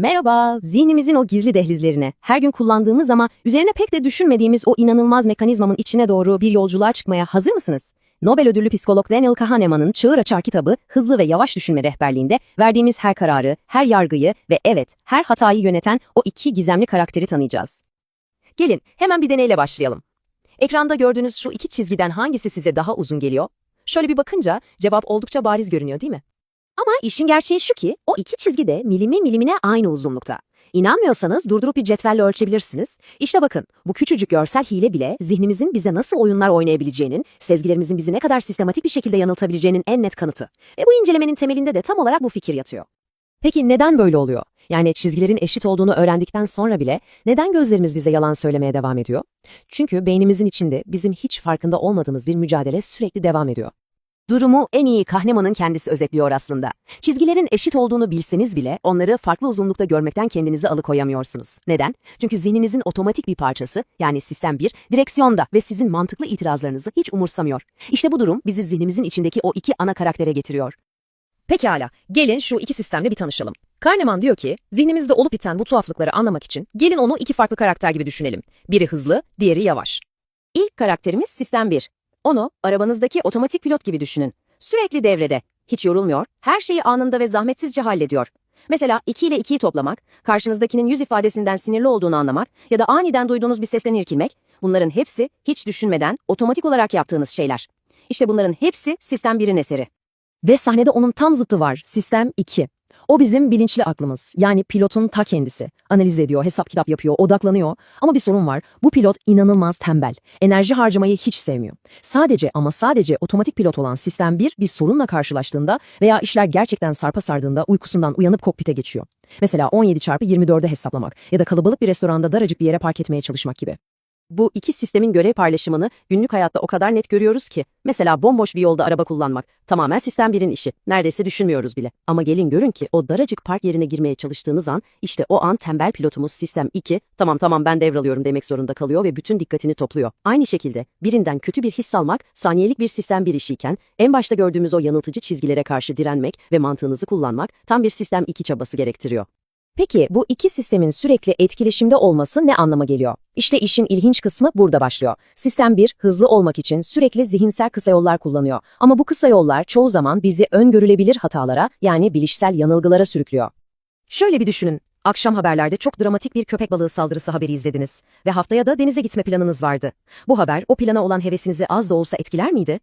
Merhaba, zihnimizin o gizli dehlizlerine, her gün kullandığımız ama üzerine pek de düşünmediğimiz o inanılmaz mekanizmamın içine doğru bir yolculuğa çıkmaya hazır mısınız? Nobel ödüllü psikolog Daniel Kahneman'ın Çığır Açar kitabı Hızlı ve Yavaş Düşünme rehberliğinde verdiğimiz her kararı, her yargıyı ve evet, her hatayı yöneten o iki gizemli karakteri tanıyacağız. Gelin, hemen bir deneyle başlayalım. Ekranda gördüğünüz şu iki çizgiden hangisi size daha uzun geliyor? Şöyle bir bakınca cevap oldukça bariz görünüyor değil mi? Ama işin gerçeği şu ki o iki çizgi de milimi milimine aynı uzunlukta. İnanmıyorsanız durdurup bir cetvelle ölçebilirsiniz. İşte bakın bu küçücük görsel hile bile zihnimizin bize nasıl oyunlar oynayabileceğinin, sezgilerimizin bizi ne kadar sistematik bir şekilde yanıltabileceğinin en net kanıtı. Ve bu incelemenin temelinde de tam olarak bu fikir yatıyor. Peki neden böyle oluyor? Yani çizgilerin eşit olduğunu öğrendikten sonra bile neden gözlerimiz bize yalan söylemeye devam ediyor? Çünkü beynimizin içinde bizim hiç farkında olmadığımız bir mücadele sürekli devam ediyor. Durumu en iyi Kahneman'ın kendisi özetliyor aslında. Çizgilerin eşit olduğunu bilseniz bile onları farklı uzunlukta görmekten kendinizi alıkoyamıyorsunuz. Neden? Çünkü zihninizin otomatik bir parçası yani sistem 1 direksiyonda ve sizin mantıklı itirazlarınızı hiç umursamıyor. İşte bu durum bizi zihnimizin içindeki o iki ana karaktere getiriyor. Pekala, gelin şu iki sistemle bir tanışalım. Kahneman diyor ki, zihnimizde olup biten bu tuhaflıkları anlamak için gelin onu iki farklı karakter gibi düşünelim. Biri hızlı, diğeri yavaş. İlk karakterimiz sistem 1. Onu arabanızdaki otomatik pilot gibi düşünün. Sürekli devrede, hiç yorulmuyor, her şeyi anında ve zahmetsizce hallediyor. Mesela 2 ile 2'yi toplamak, karşınızdakinin yüz ifadesinden sinirli olduğunu anlamak ya da aniden duyduğunuz bir sesten irkilmek, bunların hepsi hiç düşünmeden otomatik olarak yaptığınız şeyler. İşte bunların hepsi sistem 1'in eseri. Ve sahnede onun tam zıttı var, sistem 2. O bizim bilinçli aklımız, yani pilotun ta kendisi. Analiz ediyor, hesap kitap yapıyor, odaklanıyor. Ama bir sorun var, bu pilot inanılmaz tembel. Enerji harcamayı hiç sevmiyor. Sadece ama sadece otomatik pilot olan sistem 1 bir sorunla karşılaştığında veya işler gerçekten sarpa sardığında uykusundan uyanıp kokpite geçiyor. Mesela 17 çarpı 24'e hesaplamak ya da kalabalık bir restoranda daracık bir yere park etmeye çalışmak gibi. Bu iki sistemin görev paylaşımını günlük hayatta o kadar net görüyoruz ki. Mesela bomboş bir yolda araba kullanmak tamamen sistem birin işi. Neredeyse düşünmüyoruz bile. Ama gelin görün ki o daracık park yerine girmeye çalıştığınız an işte o an tembel pilotumuz sistem 2 tamam tamam ben devralıyorum demek zorunda kalıyor ve bütün dikkatini topluyor. Aynı şekilde birinden kötü bir his almak saniyelik bir sistem bir işiyken en başta gördüğümüz o yanıltıcı çizgilere karşı direnmek ve mantığınızı kullanmak tam bir sistem 2 çabası gerektiriyor. Peki bu iki sistemin sürekli etkileşimde olması ne anlama geliyor? İşte işin ilginç kısmı burada başlıyor. Sistem 1 hızlı olmak için sürekli zihinsel kısa yollar kullanıyor. Ama bu kısa yollar çoğu zaman bizi öngörülebilir hatalara yani bilişsel yanılgılara sürüklüyor. Şöyle bir düşünün. Akşam haberlerde çok dramatik bir köpek balığı saldırısı haberi izlediniz ve haftaya da denize gitme planınız vardı. Bu haber o plana olan hevesinizi az da olsa etkiler miydi?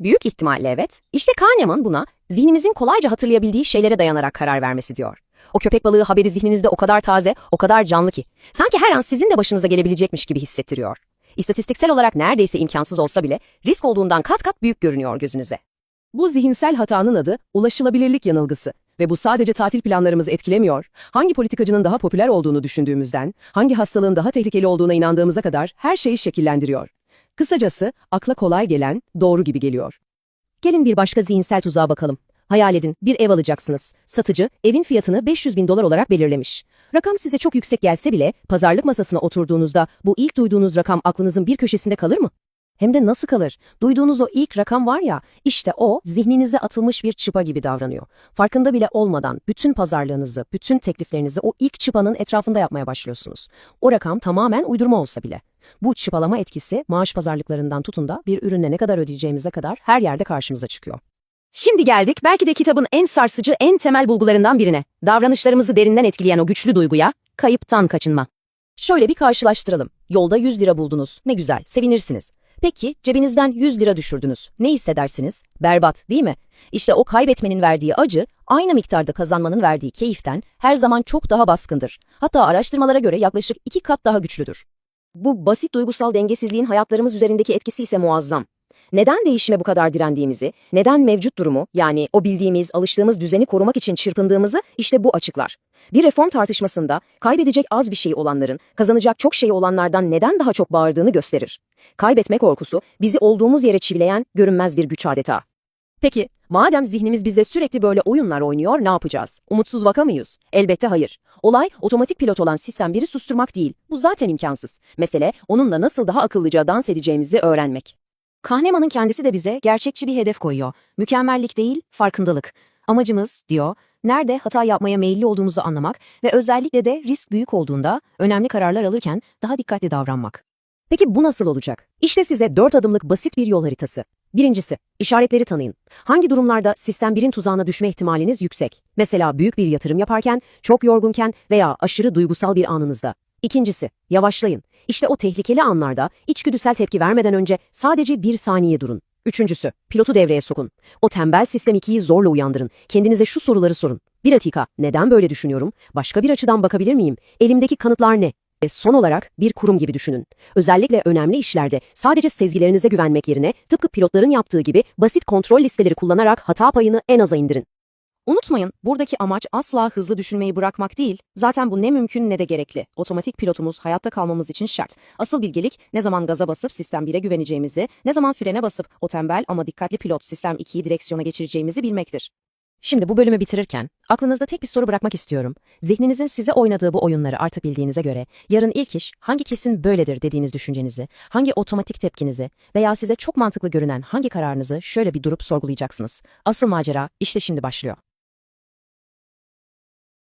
Büyük ihtimalle evet. İşte Kahneman buna zihnimizin kolayca hatırlayabildiği şeylere dayanarak karar vermesi diyor. O köpek balığı haberi zihninizde o kadar taze, o kadar canlı ki. Sanki her an sizin de başınıza gelebilecekmiş gibi hissettiriyor. İstatistiksel olarak neredeyse imkansız olsa bile risk olduğundan kat kat büyük görünüyor gözünüze. Bu zihinsel hatanın adı ulaşılabilirlik yanılgısı. Ve bu sadece tatil planlarımızı etkilemiyor. Hangi politikacının daha popüler olduğunu düşündüğümüzden, hangi hastalığın daha tehlikeli olduğuna inandığımıza kadar her şeyi şekillendiriyor. Kısacası akla kolay gelen doğru gibi geliyor. Gelin bir başka zihinsel tuzağa bakalım. Hayal edin, bir ev alacaksınız. Satıcı, evin fiyatını 500 bin dolar olarak belirlemiş. Rakam size çok yüksek gelse bile, pazarlık masasına oturduğunuzda bu ilk duyduğunuz rakam aklınızın bir köşesinde kalır mı? Hem de nasıl kalır? Duyduğunuz o ilk rakam var ya, işte o zihninize atılmış bir çıpa gibi davranıyor. Farkında bile olmadan bütün pazarlığınızı, bütün tekliflerinizi o ilk çıpanın etrafında yapmaya başlıyorsunuz. O rakam tamamen uydurma olsa bile. Bu çıpalama etkisi maaş pazarlıklarından tutun da bir ürünle ne kadar ödeyeceğimize kadar her yerde karşımıza çıkıyor. Şimdi geldik belki de kitabın en sarsıcı, en temel bulgularından birine. Davranışlarımızı derinden etkileyen o güçlü duyguya, kayıptan kaçınma. Şöyle bir karşılaştıralım. Yolda 100 lira buldunuz. Ne güzel, sevinirsiniz. Peki cebinizden 100 lira düşürdünüz. Ne hissedersiniz? Berbat, değil mi? İşte o kaybetmenin verdiği acı, aynı miktarda kazanmanın verdiği keyiften her zaman çok daha baskındır. Hatta araştırmalara göre yaklaşık iki kat daha güçlüdür. Bu basit duygusal dengesizliğin hayatlarımız üzerindeki etkisi ise muazzam. Neden değişime bu kadar direndiğimizi, neden mevcut durumu yani o bildiğimiz, alıştığımız düzeni korumak için çırpındığımızı işte bu açıklar. Bir reform tartışmasında kaybedecek az bir şey olanların, kazanacak çok şey olanlardan neden daha çok bağırdığını gösterir. Kaybetme korkusu bizi olduğumuz yere çivileyen görünmez bir güç adeta. Peki, madem zihnimiz bize sürekli böyle oyunlar oynuyor ne yapacağız? Umutsuz vaka mıyız? Elbette hayır. Olay otomatik pilot olan sistem biri susturmak değil. Bu zaten imkansız. Mesele onunla nasıl daha akıllıca dans edeceğimizi öğrenmek. Kahneman'ın kendisi de bize gerçekçi bir hedef koyuyor. Mükemmellik değil, farkındalık. Amacımız, diyor, nerede hata yapmaya meyilli olduğumuzu anlamak ve özellikle de risk büyük olduğunda önemli kararlar alırken daha dikkatli davranmak. Peki bu nasıl olacak? İşte size 4 adımlık basit bir yol haritası. Birincisi, işaretleri tanıyın. Hangi durumlarda sistem 1'in tuzağına düşme ihtimaliniz yüksek? Mesela büyük bir yatırım yaparken, çok yorgunken veya aşırı duygusal bir anınızda. İkincisi, yavaşlayın. İşte o tehlikeli anlarda içgüdüsel tepki vermeden önce sadece bir saniye durun. Üçüncüsü, pilotu devreye sokun. O tembel sistem 2'yi zorla uyandırın. Kendinize şu soruları sorun. Bir dakika, neden böyle düşünüyorum? Başka bir açıdan bakabilir miyim? Elimdeki kanıtlar ne? Ve son olarak bir kurum gibi düşünün. Özellikle önemli işlerde sadece sezgilerinize güvenmek yerine tıpkı pilotların yaptığı gibi basit kontrol listeleri kullanarak hata payını en aza indirin. Unutmayın, buradaki amaç asla hızlı düşünmeyi bırakmak değil. Zaten bu ne mümkün ne de gerekli. Otomatik pilotumuz hayatta kalmamız için şart. Asıl bilgelik ne zaman gaza basıp sistem 1'e güveneceğimizi, ne zaman frene basıp o tembel ama dikkatli pilot sistem 2'yi direksiyona geçireceğimizi bilmektir. Şimdi bu bölümü bitirirken aklınızda tek bir soru bırakmak istiyorum. Zihninizin size oynadığı bu oyunları artık bildiğinize göre yarın ilk iş hangi kesin böyledir dediğiniz düşüncenizi, hangi otomatik tepkinizi veya size çok mantıklı görünen hangi kararınızı şöyle bir durup sorgulayacaksınız. Asıl macera işte şimdi başlıyor.